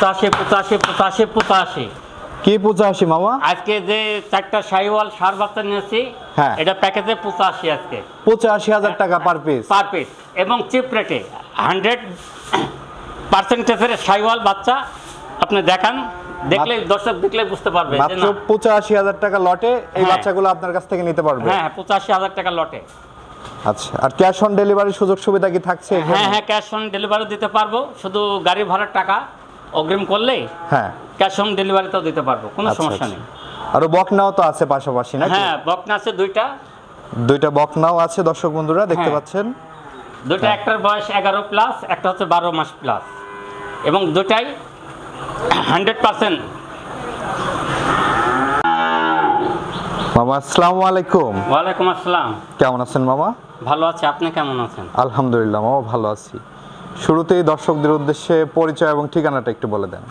পঁচাশি পঁচাশি পঁচাশি পঁচাশি। কি পঁচাশি মামা? আজকে যে চারটা শাহিওয়াল সার বাচ্চা নিয়েছি হ্যাঁ। এটা প্যাকেজে পঁচাশি আজকে। পঁচাশি হাজার টাকা পার পিস পার পিস এবং চিপ রেটে হান্ড্রেড পার্সেন্টেজের শাহিওয়াল বাচ্চা আপনি দেখান দেখলে দর্শক দেখলে বুঝতে পারবে মাত্র পঁচাশি হাজার টাকা লটে এই হ্যাঁ। বাচ্চাগুলো আপনার কাছ থেকে নিতে পারবে। হ্যাঁ পঁচাশি হাজার টাকা লটে। আচ্ছা আর ক্যাশ অন ডেলিভারির সুযোগ সুবিধা কি থাকছে? হ্যাঁ হ্যাঁ ক্যাশ অন ডেলিভারি দিতে পারব শুধু গাড়ি ভাড়ার টাকা। অগ্রিম করলেই হ্যাঁ। ক্যাশ অন ডেলিভারিতেও দিতে পারব কোনো আচ্ছা, সমস্যা আচ্ছা। নেই। আরও বকনাও তো আছে পাশাপাশি না হ্যাঁ বকনা আছে দুইটা। দুইটা বকনাও আছে দর্শক বন্ধুরা দেখতে হ্যাঁ। পাচ্ছেন। দুইটা একটার বয়স এগারো প্লাস একটা হচ্ছে বারো মাস প্লাস। এবং দুটাই হান্ড্রেড পার্সেন্ট। মামা আসসালামু আলাইকুম। ওয়ালাইকুম আসসালাম। কেমন আছেন মামা? ভালো আছে আপনি কেমন আছেন? আলহামদুলিল্লাহ মামা ভালো আছি। শুরুতেই দর্শকদের উদ্দেশ্যে পরিচয় এবং ঠিকানাটা একটু বলে দেন।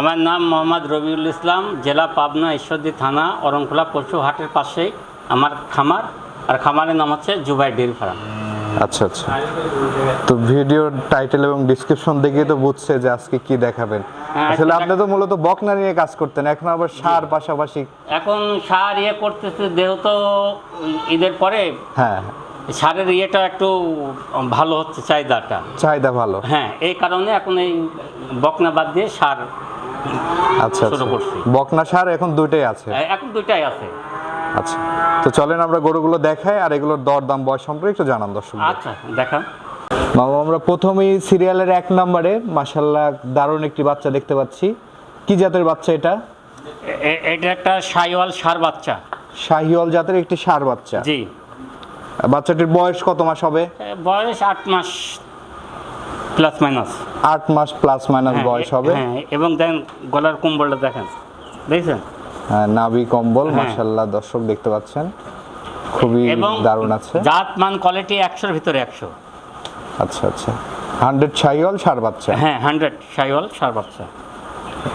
আমার নাম মোহাম্মদ রবিউল ইসলাম জেলা পাবনা ঈশ্বরদী থানা অরংখোলা পশু হাটের পাশেই আমার খামার আর খামারের নাম হচ্ছে জুবাই ডেয়ারি ফার্ম। আচ্ছা আচ্ছা। তো ভিডিওর টাইটেল এবং ডিসক্রিপশন দেখেই তো বুঝছে যে আজকে কি দেখাবেন। হ্যাঁ, আসলে আপনি তো মূলত বকনা নিয়ে কাজ করতেন এখন আবার সার পাশাপাশি এখন সার ইয়ে করতেছে যেহেতু ঈদের পরে হ্যাঁ। সারের ইয়েটা একটু ভালো হচ্ছে চাহিদাটা। চাহিদা ভালো? হ্যাঁ এই কারণে এখন এই বকনা বাদ দিয়ে সার আচ্ছা শুরু আচ্ছা। করছি। বকনা সার এখন দুইটাই আছে? এখন দুইটাই আছে। আচ্ছা। তো চলেন আমরা গরুগুলো দেখাই আর এগুলোর দর দাম বয়স সম্পর্কে একটু জানান দর্শক আচ্ছা দেখান। বাবা আমরা প্রথমেই সিরিয়ালের এক নম্বরে মাসাল্লাহ দারুণ একটি বাচ্চা দেখতে পাচ্ছি। কি জাতের বাচ্চা এটা? এটা একটা সাইওয়াল সার বাচ্চা। শাহিওয়াল জাতের একটি সার বাচ্চা। জি। বাচ্চাটির বয়স কত মাস হবে? বয়স আট মাস প্লাস মাইনাস। আট মাস প্লাস মাইনাস বয়স হবে। হ্যাঁ এবং দেখেন গলার কম্বলটা দেখেন। দেখছেন? হ্যাঁ, নাভি কম্বল হ্যাঁ। মাসাল্লাহ দর্শক দেখতে পাচ্ছেন। খুবই দারুণ আছে। জাত মান কোয়ালিটি একশোর ভিতরে একশো। আচ্ছা আচ্ছা। হান্ড্রেড শাহিওয়াল সার বাচ্চা। হ্যাঁ হান্ড্রেড সাইওয়াল সার বাচ্চা।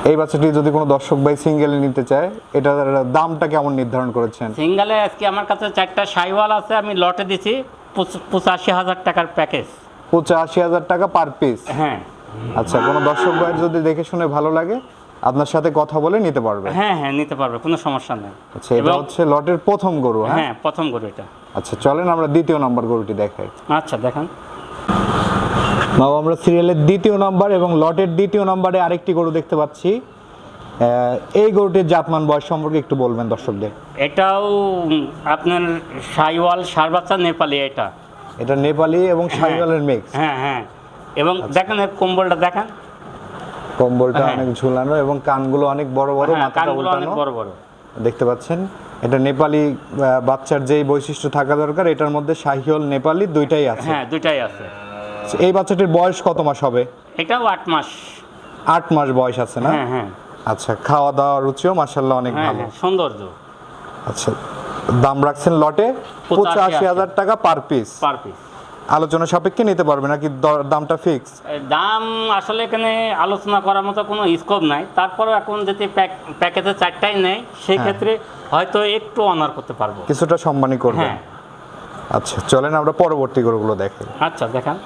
এই বাচ্চাটি যদি কোনো দর্শক ভাই সিঙ্গেলে নিতে চায় এটার দামটা কেমন নির্ধারণ করেছেন? সিঙ্গেলে আজকে আমার কাছে চারটা সাইওয়াল আছে আমি লটে দিছি পঁচাশি হাজার টাকার প্যাকেজ পঁচাশি হাজার টাকা পার পিস হ্যাঁ। আচ্ছা কোনো দর্শক ভাইয়ের যদি দেখে শুনে ভালো লাগে আপনার সাথে কথা বলে নিতে পারবে। হ্যাঁ হ্যাঁ নিতে পারবে কোনো সমস্যা নেই। আচ্ছা এটা হচ্ছে লটের প্রথম গরু হ্যাঁ? হ্যাঁ প্রথম গরু এটা। আচ্ছা চলেন আমরা দ্বিতীয় নম্বর গরুটি দেখাই। আচ্ছা দেখান। বাবা আমরা সিরিয়ালের দ্বিতীয় নাম্বার এবং লটের দ্বিতীয় নম্বরে আরেকটি গরু দেখতে পাচ্ছি। এই গরুটির জাতমান বয়স সম্পর্কে একটু বলবেন দর্শকদের। এটাও আপনার সাইওয়াল সার বাচ্চা নেপালি এটা। এটা নেপালি এবং শাহিওয়ালের মিক্স হ্যাঁ হ্যাঁ। এবং দেখেন কম্বলটা দেখেন। কম্বলটা হ্যাঁ। অনেক ঝুলানো এবং কানগুলো অনেক বড় বড় হ্যাঁ মাথাটা কানগুলো অনেক উল্টানো বড় বড়। দেখতে পাচ্ছেন? এটা নেপালি বাচ্চার যেই বৈশিষ্ট্য থাকা দরকার এটার মধ্যে শাহিওয়াল নেপালি দুইটাই আছে। হ্যাঁ দুইটাই আছে। এই বাচ্চাটির বয়স কত মাস হবে? এটাও আট মাস। আট মাস বয়স আছে না? হ্যাঁ হ্যাঁ। আচ্ছা খাওয়া দাওয়া রুচিও মাসাল্লাহ অনেক হ্যাঁ ভালো। হ্যাঁ সৌন্দর্য। আচ্ছা দাম রাখছেন লটে? পঁচাশি হাজার টাকা পার পিস পার পিস আলোচনা সাপেক্ষে নিতে পারবে নাকি দামটা ফিক্স দাম আসলে এখানে আলোচনা করার মতো কোনো স্কোপ নাই। তারপরেও এখন যদি প্যাকেজে চারটাই নেয় সেই হ্যাঁ। ক্ষেত্রে হয়তো একটু অনার করতে পারব। কিছুটা সম্মানই করবে। আচ্ছা চলেন আমরা পরবর্তী গরুগুলো দেখাই আচ্ছা দেখান।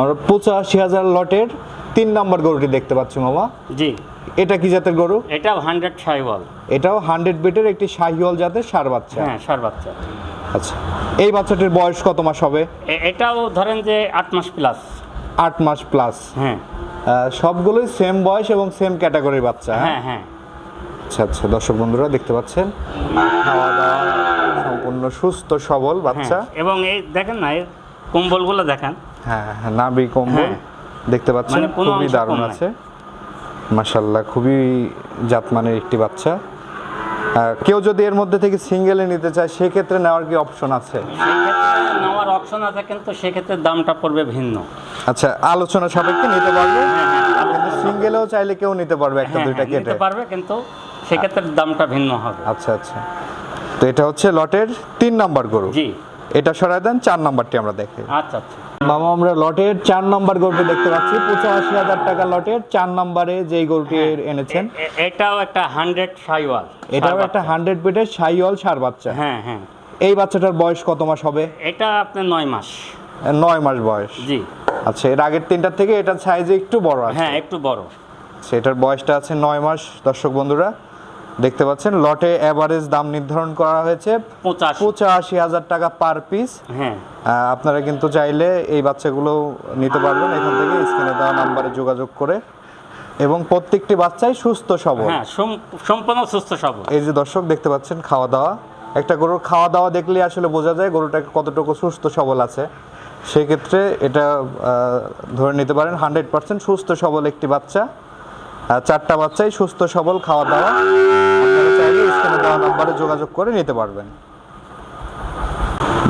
আমরা পঁচাশি হাজার লটের তিন নম্বর গরুটি দেখতে পাচ্ছি মামা। জি। এটা কি জাতের গরু? এটাও হান্ড্রেড সাইওয়াল। এটাও হান্ড্রেড বিটের একটি শাহিওয়াল জাতের সার বাচ্চা। হ্যাঁ সার বাচ্চা। আচ্ছা এই বাচ্চাটির বয়স কত মাস হবে? এটাও ধরেন যে আট মাস প্লাস আট মাস প্লাস হ্যাঁ। সবগুলোই সেম বয়স এবং সেম ক্যাটাগরির বাচ্চা হ্যাঁ? হ্যাঁ হ্যাঁ। আচ্ছা আচ্ছা দর্শক বন্ধুরা দেখতে পাচ্ছেন? খাওয়া দাওয়া সম্পূর্ণ সুস্থ সবল বাচ্চা। হ্যাঁ এবং এই দেখেন না কম্বলগুলো দেখেন। হ্যাঁ হ্যাঁ নাভি কম্বল হ্যাঁ। দেখতে পাচ্ছেন মানে খুবই দারুণ আছে। মাশাল্লাহ খুবই জাতমানের একটি বাচ্চা। কেউ যদি এর মধ্যে থেকে সিঙ্গেলে নিতে চায় সেক্ষেত্রে নেওয়ার কি অপশন আছে? নেওয়ার অপশন আছে কিন্তু সেক্ষেত্রে দামটা পড়বে ভিন্ন। আচ্ছা আলোচনা সাপেক্ষে নিতে পারবে। হ্যাঁ হ্যাঁ কিন্তু সিঙ্গেলেও চাইলে কেউ নিতে পারবে একটা দুইটা কেটে। নিতে পারবে কিন্তু সেক্ষেত্রে দামটা ভিন্ন হবে। আচ্ছা আচ্ছা। তো এটা হচ্ছে লটের তিন নাম্বার গরু। জি। এটা সরাই দেন চার নাম্বারটি আমরা দেখি। আচ্ছা আচ্ছা। মামা আমরা লটের চার নাম্বার গরুটি দেখতে পাচ্ছি। পঁচাশি হাজার টাকা লটের চার নাম্বারে যেই গরুটি এনেছেন এ- এ- এটাও একটা হান্ড্রেড সাইওয়াল এটাও একটা হান্ড্রেড পিটের সাইওয়াল সার বাচ্চা। হ্যাঁ হ্যাঁ। এই বাচ্চাটার বয়স কত মাস হবে? এটা আপনার নয় মাস। নয় মাস বয়স। জি। আচ্ছা এর আগের তিনটার থেকে এটার সাইজে একটু বড় আছে। হ্যাঁ একটু বড়। সেটার বয়সটা আছে নয় মাস। দর্শক বন্ধুরা দেখতে পাচ্ছেন লটে অ্যাভারেজ দাম নির্ধারণ করা হয়েছে পঁচাশি। হাজার টাকা পার পিস হ্যাঁ। আপনারা কিন্তু চাইলে এই বাচ্চাগুলো নিতে পারবেন এখান থেকে স্ক্রিনে দেওয়া নাম্বারে যোগাযোগ করে। এবং প্রত্যেকটি বাচ্চাই সুস্থ সবল। হ্যাঁ সম্পূর্ণ সুস্থ সবল। এই যে দর্শক দেখতে পাচ্ছেন খাওয়া দাওয়া একটা গরুর খাওয়া দাওয়া দেখলে আসলে বোঝা যায় গরুটা কতটুকু সুস্থ সবল আছে। সেক্ষেত্রে এটা ধরে নিতে পারেন হান্ড্রেড পার্সেন্ট সুস্থ সবল একটি বাচ্চা। চারটা বাচ্চাই সুস্থ সবল খাওয়া দাওয়া আপনারা চাইলে স্ক্রিনে দেওয়া নাম্বারে যোগাযোগ করে নিতে পারবেন।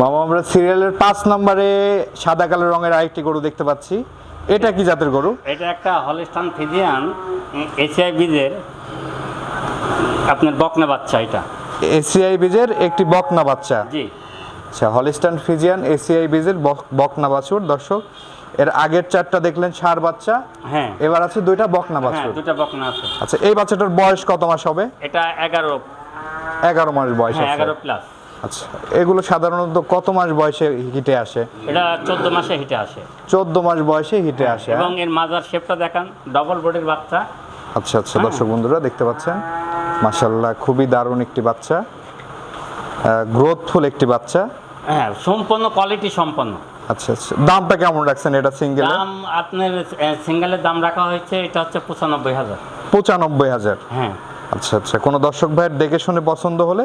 মামা আমরা সিরিয়ালের পাঁচ নম্বরে সাদা কালো রঙের আরেকটি গরু দেখতে পাচ্ছি। এটা কি জাতের গরু? এটা একটা হলিস্টান ফিজিয়ান এশিয়াই বীজের আপনার বকনা বাচ্চা এটা। এসিআই বীজের একটি বকনা বাচ্চা। জি। আচ্ছা হলিস্টান ফিজিয়ান এসিআই বীজের বক- বকনা বাছুর। দর্শক এর আগের চারটা দেখলেন সার বাচ্চা। হ্যাঁ। এবার আছে দুইটা বকনা হ্যাঁ বাছুর। দুটা বকনা আছে। আচ্ছা এই বাচ্চাটার বয়স কত মাস হবে? এটা এগারো। এগারো মাস বয়স হ্যাঁ এগারো প্লাস আচ্ছা এগুলো সাধারণত কত মাস বয়সে হিটে আসে? এটা চোদ্দ মাসে হিটে আসে। চোদ্দ মাস বয়সে হিটে আসে এবং হ্যাঁ? এর মাজার শেপটা দেখান ডবল বডির বাচ্চা। আচ্ছা আচ্ছা দর্শক বন্ধুরা দেখতে পাচ্ছেন? মাশাল্লাহ খুবই দারুণ একটি বাচ্চা। গ্রোথফুল একটি বাচ্চা। হ্যাঁ সম্পূর্ণ কোয়ালিটি সম্পন্ন। আচ্ছা আচ্ছা। দামটা কেমন রাখছেন এটা সিঙ্গেল দাম আপনার সিঙ্গেলের দাম রাখা হয়েছে এটা হচ্ছে পঁচানব্বই হাজার। পঁচানব্বই হাজার? হ্যাঁ। আচ্ছা আচ্ছা। কোনো দর্শক ভাইয়ের দেখে শুনে পছন্দ হলে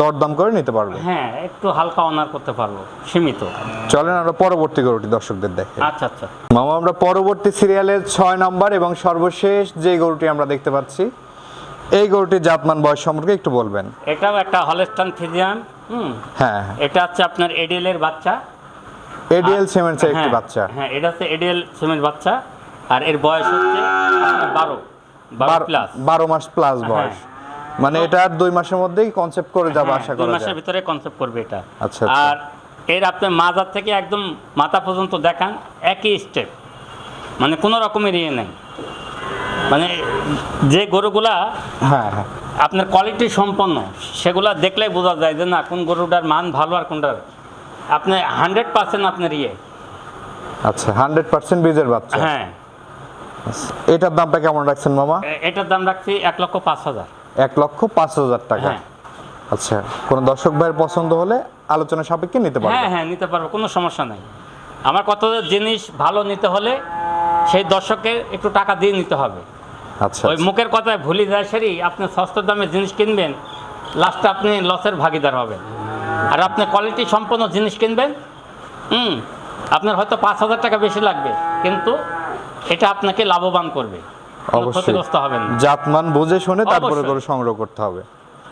দরদাম করে নিতে পারবে? হ্যাঁ একটু হালকা অনার করতে পারব সীমিত। চলেন আমরা পরবর্তী গরুটি দর্শকদের দেখে। আচ্ছা আচ্ছা। মামা আমরা পরবর্তী সিরিয়ালের ছয় নম্বর এবং সর্বশেষ যে গরুটি আমরা দেখতে পাচ্ছি এই গরুটির জাতমান বয়স সম্পর্কে একটু বলবেন। এটাও একটা হলেস্টান ফিজিয়ান হুম। হ্যাঁ হ্যাঁ। এটা হচ্ছে আপনার এডিএল এর বাচ্চা। এডিএল সিমেন্টসের একটি হ্যাঁ, বাচ্চা। হ্যাঁ এটা হচ্ছে এডিএল সিমেন্ট বাচ্চা আর এর বয়স হচ্ছে আপনার বারো বারো বারো- প্লাস বারো মাস প্লাস বয়স। মানে এটা দুই মাসের মধ্যেই কনসেপ্ট করে যাব আশা হ্যাঁ, দুই মাসের ভিতরে কনসেপ্ট করবে এটা। আচ্ছা, আচ্ছা। আর এর আপনার মাজার থেকে একদম মাথা পর্যন্ত দেখান একই স্টেপ মানে কোনো রকমের ইয়ে নেই। মানে যে গরুগুলা হ্যাঁ হ্যাঁ। আপনার কোয়ালিটি সম্পন্ন সেগুলা দেখলেই বোঝা যায় যে না কোন গরুটার মান ভালো আর কোনটার আপনি হান্ড্রেড পার্সেন্ট আপনার ইয়ে। আচ্ছা হান্ড্রেড পার্সেন্ট বীজের বাচ্চা। হ্যাঁ। এটার দামটা কেমন রাখছেন মামা? এটার দাম রাখছি এক লক্ষ পাঁচ হাজার। এক লক্ষ পাঁচ হাজার টাকা। হ্যাঁ। আচ্ছা কোনো দর্শক ভাইয়ের পছন্দ হলে আলোচনা সাপেক্ষে নিতে পারবে। হ্যাঁ হ্যাঁ নিতে পারব কোনো সমস্যা নাই। আমার কত জিনিস ভালো নিতে হলে সেই দর্শককে একটু টাকা দিয়ে নিতে হবে। আচ্ছা ওই মুখের কথায় ভুলি যায় সেরি আপনি সস্তার দামে জিনিস কিনবেন লাস্টে আপনি লসের ভাগিদার হবেন। আর আপনি কোয়ালিটি সম্পন্ন জিনিস কিনবেন হুম আপনার হয়তো পাঁচ হাজার টাকা বেশি লাগবে কিন্তু এটা আপনাকে লাভবান করবে। ক্ষতিগ্রস্ত হবেন না। জাতমান বুঝে শুনে তারপরে। করে সংগ্রহ করতে হবে।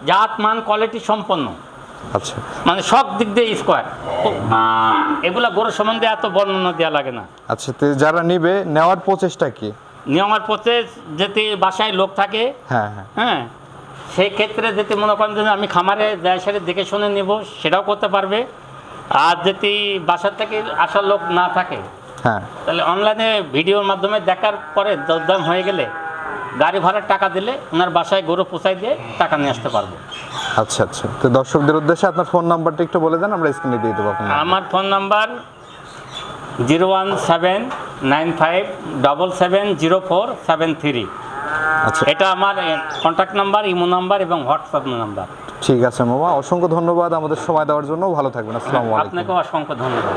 জাত মান কোয়ালিটি সম্পন্ন। আচ্ছা। মানে সব দিক দিয়ে স্কোয়ার এগুলা গরু সম্বন্ধে এত বর্ণনা দেওয়া লাগে না। আচ্ছা তো যারা নিবে নেওয়ার প্রচেষ্টা কি? নিয়মার পথে যদি বাসায় লোক থাকে হ্যাঁ। হ্যাঁ হ্যাঁ সেই ক্ষেত্রে যদি মনে করেন যে আমি খামারে যায় সেটা দেখে শুনে নিব সেটাও করতে পারবে। আর যদি বাসার থেকে আসার লোক না থাকে হ্যাঁ। তাহলে অনলাইনে ভিডিওর মাধ্যমে দেখার পরে দরদাম হয়ে গেলে গাড়ি ভাড়ার টাকা দিলে ওনার বাসায় গরু পোষাই দিয়ে টাকা নিয়ে আসতে পারব। আচ্ছা আচ্ছা। তো দর্শকদের উদ্দেশ্যে আপনার ফোন নাম্বারটা একটু বলে দেন আমরা স্ক্রিনে দিয়ে দেবো আমার phone number zero one seven nine five double seven zero four seven three এটা আমার কন্টাক্ট নাম্বার ইমো নাম্বার এবং হোয়াটসঅ্যাপ নাম্বার ঠিক আছে মামা। অসংখ্য ধন্যবাদ আমাদের সময় দেওয়ার জন্য। ভালো থাকবেন। আসসালামু আলাইকুম। আপনাকেও অসংখ্য ধন্যবাদ।